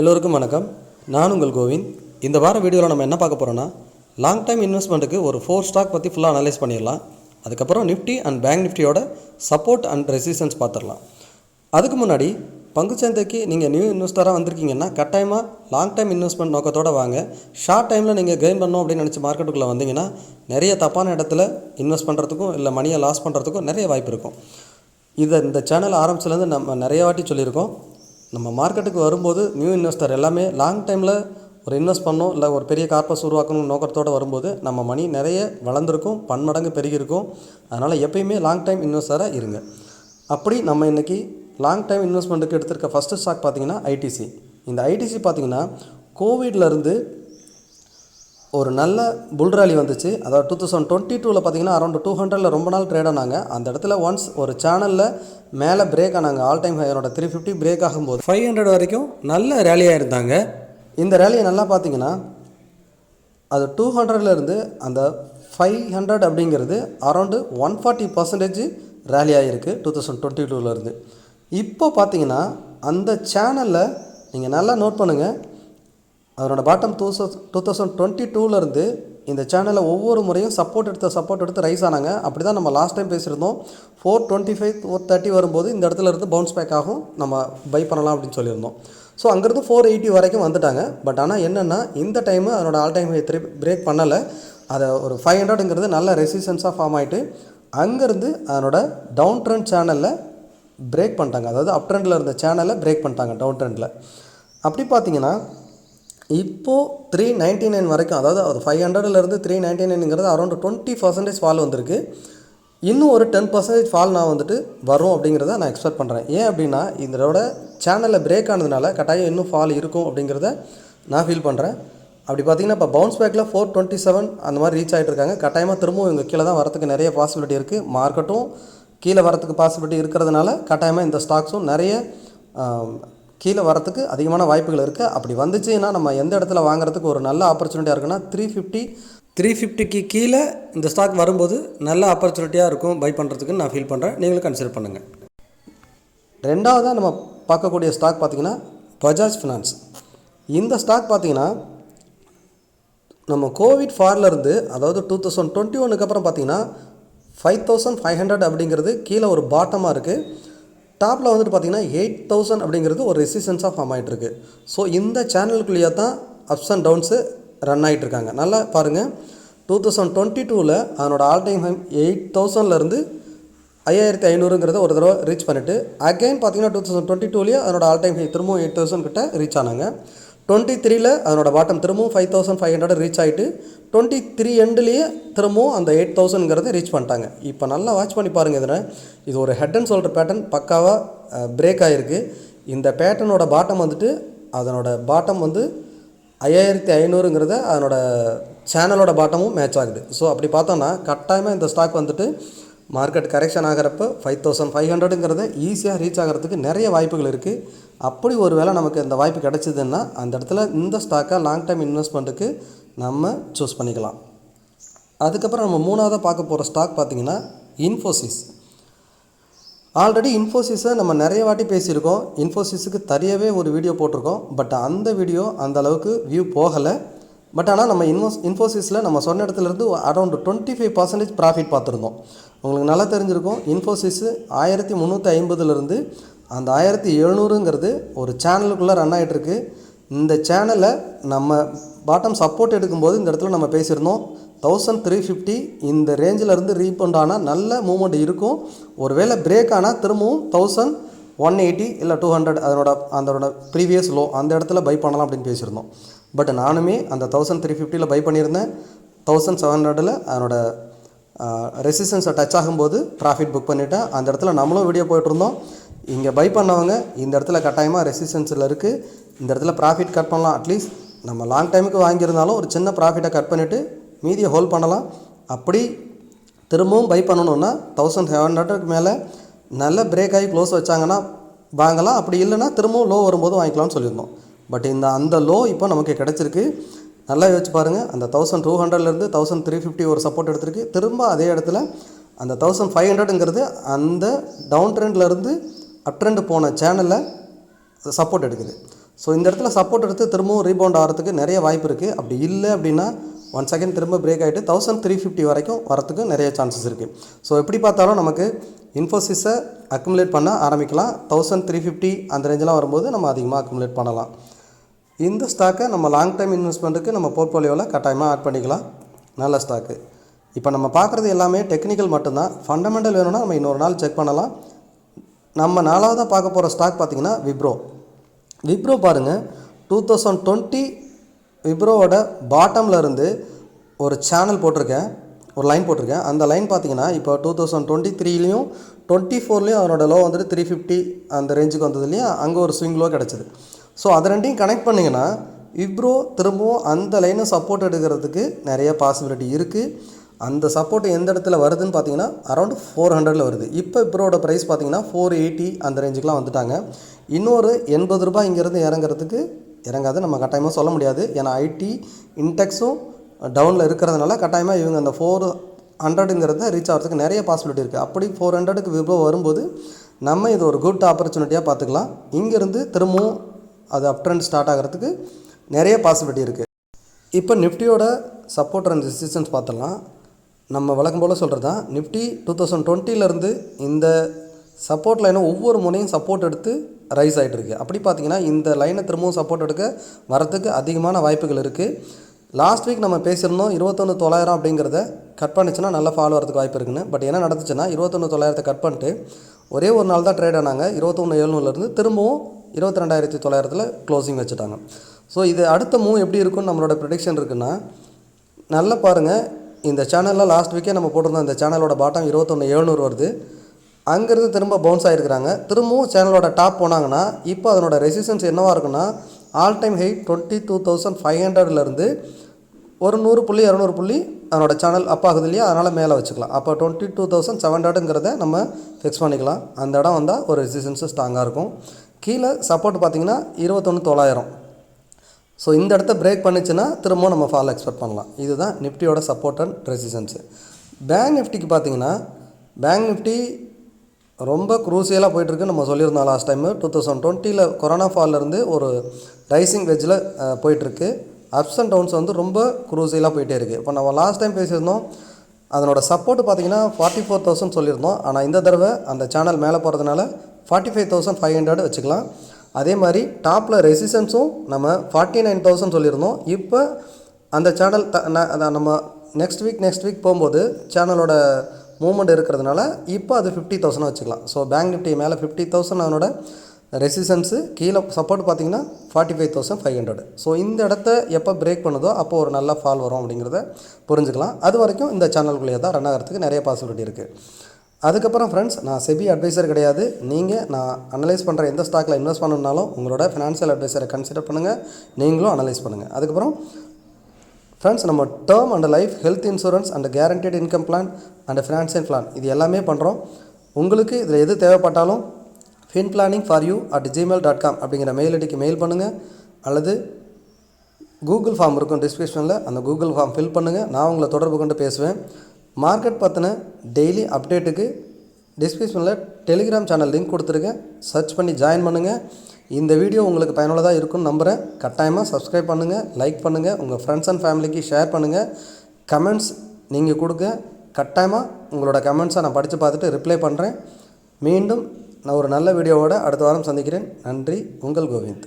எல்லோருக்கும் வணக்கம். நான் உங்கள் கோவிந்த். இந்த வார வீடியோவில் நம்ம என்ன பார்க்க போகிறோன்னா லாங் டைம் இன்வெஸ்ட்மெண்ட்டுக்கு ஒரு ஃபோர் ஸ்டாக் பற்றி ஃபுல்லாக அனலைஸ் பண்ணிடலாம். அதுக்கப்புறம் நிஃப்டி அண்ட் பேங்க் நிஃப்டியோட சப்போர்ட் அண்ட் ரெசிஸ்டன்ஸ் பார்த்துடலாம். அதுக்கு முன்னாடி பங்குச்சந்தைக்கு நீங்கள் நியூ இன்வெஸ்டராக வந்திருக்கீங்கன்னா கட்டாயமாக லாங் டைம் இன்வெஸ்ட்மெண்ட் நோக்கத்தோடு வாங்க. ஷார்ட் டைமில் நீங்கள் கெயின் பண்ணணும் அப்படின்னு நினச்சி மார்க்கெட்டுக்குள்ளே வந்தீங்கன்னா நிறைய தப்பான இடத்துல இன்வெஸ்ட் பண்ணுறதுக்கும் இல்லை மணியை லாஸ் பண்ணுறதுக்கும் நிறைய வாய்ப்பு இருக்கும். இதை இந்த சேனல் ஆரம்பிச்சிலேருந்து நம்ம நிறைய வாட்டி சொல்லியிருக்கோம். நம்ம மார்க்கெட்டுக்கு வரும்போது நியூ இன்வெஸ்டர் எல்லாமே லாங் டைமில் ஒரு இன்வெஸ்ட் பண்ணணும் இல்லை ஒரு பெரிய கார்பஸ் உருவாக்கணும் நோக்கத்தோடு வரும்போது நம்ம மணி நிறைய வளர்ந்துருக்கும் பன்மடங்கு பெருகியிருக்கும். அதனால் எப்பயுமே லாங் டைம் இன்வெஸ்டராக இருங்க. அப்படி நம்ம இன்றைக்கி லாங் டைம் இன்வெஸ்ட்மெண்ட்டுக்கு எடுத்திருக்க ஃபஸ்ட்டு ஸ்டாக் பார்த்திங்கன்னா ஐடிசி இந்த ஐடிசி பார்த்தீங்கன்னா கோவிட்லேருந்து ஒரு நல்ல புல் ராலி வந்துச்சு. அதாவது டூ தௌசண்ட் டுவெண்ட்டி டூவில் பார்த்தீங்கன்னா அரௌண்ட் டூ ஹண்ட்ரடில் ரொம்ப நாள் ட்ரேட் ஆனாங்க. அந்த இடத்துல ஒன்ஸ் ஒரு சேனலில் மேலே பிரேக் ஆனாங்க. ஆல் டைம் ஹையரோட த்ரீ ஃபிஃப்டி பிரேக் ஆகும்போது. ஃபைவ் ஹண்ட்ரட் வரைக்கும் நல்ல ரேலியாக இருந்தாங்க. இந்த ரேலியை நல்லா பார்த்தீங்கன்னா அது டூ ஹண்ட்ரட்லேருந்து அந்த ஃபைவ் ஹண்ட்ரட் அப்படிங்கிறது around one forty percentage rally ஆகிருக்கு டூ தௌசண்ட் டுவெண்ட்டி டூலேருந்து இப்போ பார்த்தீங்கன்னா அந்த சேனலில் நீங்கள் நல்லா நோட் பண்ணுங்கள் அதனோட bottom two two thousand twenty டூலேருந்து இந்த சேனலில் ஒவ்வொரு முறையும் சப்போர்ட் எடுத்த சப்போர்ட் எடுத்து ரைஸ் ஆனாங்க. அப்படி தான் நம்ம லாஸ்ட் டைம் பேசியிருந்தோம். Four twenty five four thirty வரும்போது இந்த இடத்துல இருந்து பவுன்ஸ் பேக் ஆகும். நம்ம பை பண்ணலாம் அப்படின்னு சொல்லியிருந்தோம். ஸோ அங்கேருந்து ஃபோர் எயிட்டி வரைக்கும் வந்துட்டாங்க. பட் ஆனால் என்னென்னா இந்த டைமு அதனோட ஆல் டைம் த்ரீ பிரேக் பண்ணலை. அதை ஒரு ஃபைவ் ஹண்ட்ரடுங்கிறது நல்ல ரெசிஸ்டன்ஸாக ஃபார்ம் ஆகிட்டு அங்கேருந்து அதனோட டவுன் ட்ரெண்ட் சேனலில் பிரேக் பண்ணிட்டாங்க. அதாவது அப் ட்ரெண்டில் இருந்த சேனலை பிரேக் பண்ணிட்டாங்க டவுன் ட்ரெண்டில் அப்படி பார்த்தீங்கன்னா இப்போது த்ரீ நைன்ட்டி நைன் வரைக்கும் அதாவது ஒரு ஃபைவ் ஹண்ட்ரட்லேருந்து த்ரீ நைன்ட்டி நைனுங்கிறது அரௌண்ட் டுவெண்ட்டி பர்சன்டேஜ் ஃபால் வந்திருக்கு. இன்னும் ஒரு டென் பர்சன்டேஜ் ஃபால் நான் வந்துட்டு வரும் அப்படிங்கிறத நான் எக்ஸ்பெக்ட் பண்ணுறேன் ஏன் அப்படின்னா இதோட சேனலில் பிரேக் ஆனதுனால கட்டாயம் இன்னும் ஃபால் இருக்கும் அப்படிங்கிறத நான் ஃபீல் பண்ணுறேன் அப்படி பார்த்தீங்கன்னா இப்போ பவுன்ஸ் பேக்கில் ஃபோர் டுவெண்ட்டி செவன் அந்த மாதிரி ரீச் ஆகிட்டு இருக்காங்க. கட்டாயமாக திரும்பவும் இவங்க கீழே தான் வரதுக்கு நிறைய பாசிபிலிட்டி இருக்குது மார்க்கெட்டும் கீழே வரத்துக்கு பாசிபிலிட்டி இருக்கிறதுனால கட்டாயமாக இந்த ஸ்டாக்ஸும் நிறைய கீழே வரத்துக்கு அதிகமான வாய்ப்புகள் இருக்குது அப்படி வந்துச்சுன்னா நம்ம எந்த இடத்துல வாங்குறதுக்கு ஒரு நல்ல ஆப்பர்ச்சுனிட்டியாக இருக்குன்னா த்ரீ ஃபிஃப்டி த்ரீ ஃபிஃப்டிக்கு கீழே இந்த ஸ்டாக் வரும்போது நல்ல ஆப்பர்ச்சுனிட்டியாக இருக்கும். பை பண்ணுறதுக்கு நான் ஃபீல் பண்ணுறேன் நீங்களும் கன்சிடர் பண்ணுங்கள் ரெண்டாவதாக நம்ம பார்க்கக்கூடிய ஸ்டாக் பார்த்தீங்கன்னா பஜாஜ் ஃபினான்ஸ் இந்த ஸ்டாக் பார்த்திங்கன்னா நம்ம கோவிட் ஃபார்லேருந்து அதாவது டூ தௌசண்ட் டுவெண்ட்டி ஒனுக்கு அப்புறம் பார்த்தீங்கன்னா ஃபைவ் தௌசண்ட் ஃபைவ் ஹண்ட்ரட் அப்படிங்கிறது கீழே ஒரு பாட்டமாக இருக்குது டாப்பில் வந்துட்டு பார்த்தீங்கன்னா எயிட் தௌசண்ட் அப்படிங்கிறது ஒரு ரெசிஸ்டன்ஸாக ஃபார்ம் ஆகிட்டுருக்கு ஸோ இந்த சேனலுக்குள்ளேயே தான் அப்ஸ் அண்ட் டவுன்ஸு ரன் ஆகிட்டுருக்காங்க நல்லா பாருங்கள் டூ தௌசண்ட் டுவெண்ட்டி டூவில் அதனோட ஆல் டைம் ஹைம் எயிட் தௌசண்ட்லேருந்து ஐயாயிரத்தி ஐநூறுங்கிறத ஒரு தடவை ரீச் பண்ணிவிட்டு அகைன் பார்த்தீங்கன்னா டூ தௌசண்ட் டுவெண்ட்டி டூலேயே அதனோட ஆல் டைம் ஹை திரும்பவும் எயிட் தௌசண்ட் கிட்ட ரீச் ஆனாங்க. டுவெண்ட்டி த்ரீல அதனோட பாட்டம் திரும்பவும் five thousand five hundred reach ஆகிட்டு டுவெண்ட்டி த்ரீ எண்ட்லேயே திரும்பவும் அந்த எயிட் தௌசண்ட்ங்கிறத ரீச் பண்ணிட்டாங்க. இப்போ நல்லா வாட்ச் பண்ணி பாருங்கள் இதில். இது ஒரு ஹெட் அண்ட் ஷோல்டர் பேட்டர்ன் பக்காவாக பிரேக் ஆகிருக்கு இந்த பேட்டர்னோட பாட்டம் வந்துட்டு அதனோட பாட்டம் வந்து ஐயாயிரத்தி ஐநூறுங்கிறத அதனோட சேனலோட பாட்டமும் மேட்ச் ஆகுது. ஸோ அப்படி பார்த்தோன்னா கட்டாயமாக இந்த ஸ்டாக் வந்துட்டு மார்க்கெட் கரெக்ஷன் ஆகிறப்ப ஃபைவ் தௌசண்ட் ஃபைவ் ஹண்ட்ரடுங்கிறத ஈஸியாக ரீச் ஆகிறதுக்கு நிறைய வாய்ப்புகள் இருக்குது அப்படி ஒரு வேளை நமக்கு இந்த வாய்ப்பு கிடச்சிதுன்னா அந்த இடத்துல இந்த ஸ்டாக்கை லாங் டைம் இன்வெஸ்ட்மெண்ட்டுக்கு நம்ம சூஸ் பண்ணிக்கலாம். அதுக்கப்புறம் நம்ம மூணாவதாக பார்க்க போகிற ஸ்டாக் பார்த்திங்கன்னா இன்ஃபோசிஸ் ஆல்ரெடி இன்ஃபோசிஸை நம்ம நிறைய வாட்டி பேசியிருக்கோம். இன்ஃபோசிஸுக்கு தனியாகவே ஒரு வீடியோ போட்டிருக்கோம். பட் அந்த வீடியோ அந்த அளவுக்கு வியூ போகலை. பட் ஆனால் நம்ம இன்வோஸ் இன்ஃபோசிஸில் நம்ம சொன்ன இடத்துலேருந்து around twenty five percentage profit பார்த்துருந்தோம். உங்களுக்கு நல்லா தெரிஞ்சிருக்கும். இன்ஃபோசிஸு ஆயிரத்தி முந்நூற்றி ஐம்பதுலேருந்து அந்த ஆயிரத்தி எழுநூறுங்கிறது ஒரு சேனலுக்குள்ளே ரன் ஆகிட்டுருக்கு இந்த சேனலை நம்ம பாட்டம் சப்போர்ட் எடுக்கும்போது இந்த இடத்துல நம்ம பேசியிருந்தோம். தௌசண்ட் த்ரீ ஃபிஃப்டி இந்த ரேஞ்சில் இருந்து ரீபவுண்ட் ஆனால் நல்ல மூமெண்ட் இருக்கும். ஒருவேளை பிரேக் ஆனால் திரும்பவும் தௌசண்ட் ஒன் எயிட்டி இல்லை டூ ஹண்ட்ரட் அதனோட அதனோட ப்ரீவியஸ் லோ அந்த இடத்துல பை பண்ணலாம் அப்படின்னு பேசியிருந்தோம். பட் நானுமே அந்த தௌசண்ட் த்ரீ ஃபிஃப்டியில் பை பண்ணியிருந்தேன். தௌசண்ட் செவன் ஹண்ட்ரடில் அதனோட ரெசிஸ்டன்ஸை டச் ஆகும்போது ப்ராஃபிட் புக் பண்ணிவிட்டேன் அந்த இடத்துல நம்மளும் வீடியோ போயிட்டுருந்தோம். இங்கே பை பண்ணவங்க இந்த இடத்துல கட்டாயமாக ரெசிஸ்டன்ஸில் இருக்குது இந்த இடத்துல ப்ராஃபிட் கட் பண்ணலாம். அட்லீஸ்ட் நம்ம லாங் டைமுக்கு வாங்கியிருந்தாலும் ஒரு சின்ன ப்ராஃபிட்டை கட் பண்ணிவிட்டு மீதியை ஹோல்ட் பண்ணலாம். அப்படி திரும்பவும் பை பண்ணணுன்னா தௌசண்ட் செவன் ஹண்ட்ரடுக்கு மேலே நல்ல பிரேக் ஆகி க்ளோஸ் வச்சாங்கன்னா வாங்கலாம். அப்படி இல்லைன்னா திரும்பவும் லோ வரும்போது வாங்கிக்கலாம்னு சொல்லியிருந்தோம். பட் இந்த அந்த லோ இப்போ நமக்கு கிடச்சிருக்கு. நல்லா யோசிச்சு பாருங்கள் அந்த தௌசண்ட் டூ ஹண்ட்ரட்லேருந்து தௌசண்ட் த்ரீ ஃபிஃப்டி ஒரு சப்போர்ட் எடுத்திருக்கு. திரும்ப அதே இடத்துல அந்த தௌசண்ட் ஃபைவ் ஹண்ட்ரடுங்கிறது அந்த டவுன் ட்ரெண்ட்லேருந்து அப் ட்ரெண்ட் போன சேனலில் சப்போர்ட் எடுக்குது. ஸோ இந்த இடத்துல சப்போர்ட் எடுத்து திரும்பவும் ரீபவுண்ட் ஆகிறதுக்கு நிறைய வாய்ப்பு இருக்குது அப்படி இல்லை அப்படின்னா ஒன் செகண்ட் திரும்ப பிரேக் ஆகிட்டு தௌசண்ட் த்ரீ ஃபிஃப்டி வரைக்கும் வரத்துக்கு நிறைய சான்சஸ் இருக்குது ஸோ எப்படி பார்த்தாலும் நமக்கு இன்ஃபோசிஸை அக்குமுலேட் பண்ண ஆரம்பிக்கலாம். தௌசண்ட் த்ரீ ஃபிஃப்டி அந்த ரேஞ்செலாம் வரும்போது நம்ம அதிகமாக அக்குமுலேட் பண்ணலாம். இந்த ஸ்டாக்கை நம்ம லாங் டைம் இன்வெஸ்ட்மெண்ட்டுக்கு நம்ம போர்ட்ஃபோலியோவில் கட்டாயமாக ஆட் பண்ணிக்கலாம். நல்ல ஸ்டாக்கு இப்போ நம்ம பார்க்குறது எல்லாமே டெக்னிக்கல் மட்டும்தான். ஃபண்டமெண்டல் வேணும்னா நம்ம இன்னொரு நாள் செக் பண்ணலாம். நம்ம நாலாவதாக பார்க்க போகிற ஸ்டாக் பார்த்திங்கன்னா விப்ரோ விப்ரோ பாருங்கள் டூ தௌசண்ட் டுவெண்ட்டி விப்ரோவோட பாட்டமில் இருந்து ஒரு சேனல் போட்டிருக்கேன். ஒரு லைன் போட்டிருக்கேன். அந்த லைன் பார்த்தீங்கன்னா இப்போ டூ தௌசண்ட் டுவெண்ட்டி த்ரீலையும் டுவெண்ட்டி ஃபோர்லேயும் அவனோட லோ வந்துட்டு த்ரீ ஃபிஃப்டி அந்த ரேஞ்சுக்கு வந்தது இல்லையா? அங்கே ஒரு ஸ்விங் லோ கிடச்சிது. ஸோ அதை ரெண்டையும் கனெக்ட் பண்ணிங்கன்னா விப்ரோ திரும்பவும் அந்த லைனை சப்போர்ட் எடுக்கிறதுக்கு நிறைய பாசிபிலிட்டி இருக்குது அந்த சப்போர்ட் எந்த இடத்துல வருதுன்னு பார்த்தீங்கன்னா அரௌண்ட் ஃபோர் ஹண்ட்ரடில் வருது. இப்போ விப்ரோட ப்ரைஸ் பார்த்தீங்கன்னா ஃபோர் எயிட்டி அந்த ரேஞ்சுக்குலாம் வந்துட்டாங்க. இன்னொரு எண்பது ரூபாய் இங்கேருந்து இறங்குறதுக்கு இறங்காது. நம்ம கட்டாயமாக சொல்ல முடியாது. ஏன்னா ஐடி இன்டெக்ஸும் டவுனில் இருக்கிறதுனால கட்டாயமாக இவங்க அந்த ஃபோர் ஹண்ட்ரடுங்கிறத ரீச் ஆகிறதுக்கு நிறைய பாசிபிலிட்டி இருக்குது அப்படி ஃபோர் ஹண்ட்ரடுக்கு விபோ வரும்போது நம்ம இது ஒரு குட் ஆப்பர்ச்சுனிட்டியாக பார்த்துக்கலாம். இங்கேருந்து திரும்பவும் அது அப் ட்ரெண்ட் ஸ்டார்ட் ஆகிறதுக்கு நிறைய பாசிபிலிட்டி இருக்குது இப்போ நிஃப்டியோட சப்போர்ட் அண்ட் ரெசிஸ்டன்ஸ் பார்த்துடலாம். நம்ம வழக்கம் போல் சொல்கிறது தான் நிஃப்டி டூ தௌசண்ட் டுவெண்ட்டிலேருந்து இந்த சப்போர்ட் லைனை ஒவ்வொரு முனையும் சப்போர்ட் எடுத்து ரைஸ் ஆகிட்டு இருக்கு. அப்படி பார்த்தீங்கன்னா இந்த லைனை திரும்பவும் சப்போர்ட் எடுக்க வரத்துக்கு அதிகமான வாய்ப்புகள் இருக்குது லாஸ்ட் வீக் நம்ம பேசியிருந்தோம் இருபத்தொன்று தொள்ளாயிரம் அப்படிங்கிறத கட் பண்ணிச்சுன்னா நல்லா ஃபாலோ வரதுக்கு வாய்ப்பு இருக்குன்னு. பட் என்ன நடந்துச்சுன்னா இருபத்தொன்று தொள்ளாயிரத்தை கட் பண்ணிட்டு ஒரே ஒரு நாள் தான் ட்ரேட் ஆனாங்க. இருபத்தொன்று எழுநூறுலேருந்து திரும்பவும் இருபத்தி ரெண்டாயிரத்தி தொள்ளாயிரத்தில் க்ளோசிங் வச்சுட்டாங்க. ஸோ இது அடுத்த மூவ் எப்படி இருக்குன்னு நம்மளோட ப்ரிடிக்ஷன் இருக்குன்னா நல்லா பாருங்கள் இந்த சேனலில் லாஸ்ட் வீக்கே நம்ம போட்டிருந்தோம். இந்த சேனலோட பாட்டம் இருபத்தொன்று எழுநூறு வருது. அங்கேருந்து திரும்ப பவுன்ஸ் ஆகிருக்கிறாங்க திரும்பவும் சேனலோட டாப் போனாங்கன்னா இப்போ அதனோட ரெசிஸ்டன்ஸ் என்னவாக இருக்குன்னா all time high twenty two thousand five ஹண்ட்ரட்லேருந்து ஒரு நூறு புள்ளி இரநூறு புள்ளி அதனோட சேனல் அப் ஆகுது இல்லையா? அதனால் மேலே வச்சுக்கலாம். அப்போ டுவெண்ட்டி டூ தௌசண்ட் செவன் ஹண்ட்ரடுங்கிறத நம்ம ஃபிக்ஸ் பண்ணிக்கலாம். அந்த இடம் வந்தால் ஒரு ரெசிஸ்டன்ஸு ஸ்ட்ராங்காக இருக்கும். கீழே சப்போர்ட் பார்த்தீங்கன்னா இருபத்தொன்று தொள்ளாயிரம். ஸோ இந்த இடத்த பிரேக் பண்ணிச்சுன்னா திரும்பவும் நம்ம ஃபால் எக்ஸ்பெக்ட் பண்ணலாம். இதுதான் நிஃப்டியோட சப்போர்ட் அண்ட் ரெசிஸ்டன்ஸு பேங்க் நிஃப்டிக்கு பார்த்தீங்கன்னா பேங்க் நிஃப்டி ரொம்ப குரூசியலாக போயிட்டுருக்கு நம்ம சொல்லியிருந்தோம் லாஸ்ட் டைமு டூ தௌசண்ட் டுவெண்ட்டியில் கொரோனா ஃபால்லேருந்து ஒரு ரைசிங் வெஜ்ஜில் போயிட்டுருக்கு. அப்ஸ் அண்ட் டவுன்ஸ் வந்து ரொம்ப குரூசியலாக போயிட்டே இருக்குது இப்போ நம்ம லாஸ்ட் டைம் பேசியிருந்தோம் அதனோட சப்போர்ட் பார்த்தீங்கன்னா ஃபார்ட்டி ஃபோர் தௌசண்ட் சொல்லியிருந்தோம். ஆனால் இந்த தடவை அந்த சேனல் மேலே போகிறதுனால forty five thousand five hundred வச்சுக்கலாம். அதே மாதிரி டாப்பில் ரெசிஸ்டன்ஸும் நம்ம ஃபார்ட்டி நைன் தௌசண்ட் சொல்லியிருந்தோம். இப்போ அந்த சேனல் த ந- நம்ம நெக்ஸ்ட் வீக் நெக்ஸ்ட் வீக் போகும்போது சேனலோட மூமெண்ட் இருக்கிறதுனால இப்போ அது ஃபிஃப்டி தௌசண்ட் வச்சுக்கலாம். ஸோ பேங்க் நிஃப்டி மேலே ஃபிஃப்டி தௌசண்ட் அதனோட ரெசிஸ்டன்ஸு கீழே சப்போர்ட் பார்த்தீங்கன்னா forty five thousand five hundred so இந்த இடத்த எப்போ பிரேக் பண்ணுதோ அப்போ ஒரு நல்ல ஃபால் வரும் அப்படிங்கிறத புரிஞ்சுக்கலாம். அது வரைக்கும் இந்த சேனல்குள்ளேயே தான் ரன் ஆகிறதுக்கு நிறைய பாசிபிலிட்டி இருக்குது அதுக்கப்புறம் ஃப்ரெண்ட்ஸ் நான் செபி அட்வைசர் கிடையாது. நீங்கள் நான் அனலைஸ் பண்ணுற எந்த ஸ்டாக்கில் இன்வெஸ்ட் பண்ணணும்னாலும் உங்களோட ஃபினான்ஷியல் அட்வைசரை கன்சிடர் பண்ணுங்கள் நீங்களும் அனலைஸ் பண்ணுங்கள் அதுக்கப்புறம் ஃப்ரெண்ட்ஸ் நம்ம term and life health insurance and guaranteed income plan and financial plan இது எல்லாமே பண்ணுறோம் உங்களுக்கு இதில் எது தேவைப்பட்டாலும் fin planning for you at gmail dot com அப்படிங்கிற மெயில் ஐடிக்கு மெயில் பண்ணுங்கள் அல்லது கூகுள் ஃபார்ம் இருக்கும் டிஸ்கிரிப்ஷனில் அந்த கூகுள் ஃபார்ம் ஃபில் பண்ணுங்கள் நான் உங்களை தொடர்பு கொண்டு பேசுவேன். மார்க்கெட் பற்றின டெய்லி அப்டேட்டுக்கு டிஸ்கிரிப்ஷனில் டெலிகிராம் சேனல் லிங்க் கொடுத்துருக்கேன் சர்ச் பண்ணி ஜாயின் பண்ணுங்கள் இந்த வீடியோ உங்களுக்கு பயனுள்ளதாக இருக்கும்னு நம்புகிறேன் கட்டாயமாக சப்ஸ்கிரைப் பண்ணுங்கள் லைக் பண்ணுங்கள் உங்கள் ஃப்ரெண்ட்ஸ் அண்ட் ஃபேமிலிக்கு ஷேர் பண்ணுங்கள் கமெண்ட்ஸ் நீங்கள் கொடுங்க. கட்டாயமாக உங்களோட கமெண்ட்ஸை நான் படித்து பார்த்துட்டு ரிப்ளை பண்ணுறேன் மீண்டும் நான் ஒரு நல்ல வீடியோவோட அடுத்த வாரம் சந்திக்கிறேன். நன்றி. உங்கள் கோவிந்த்.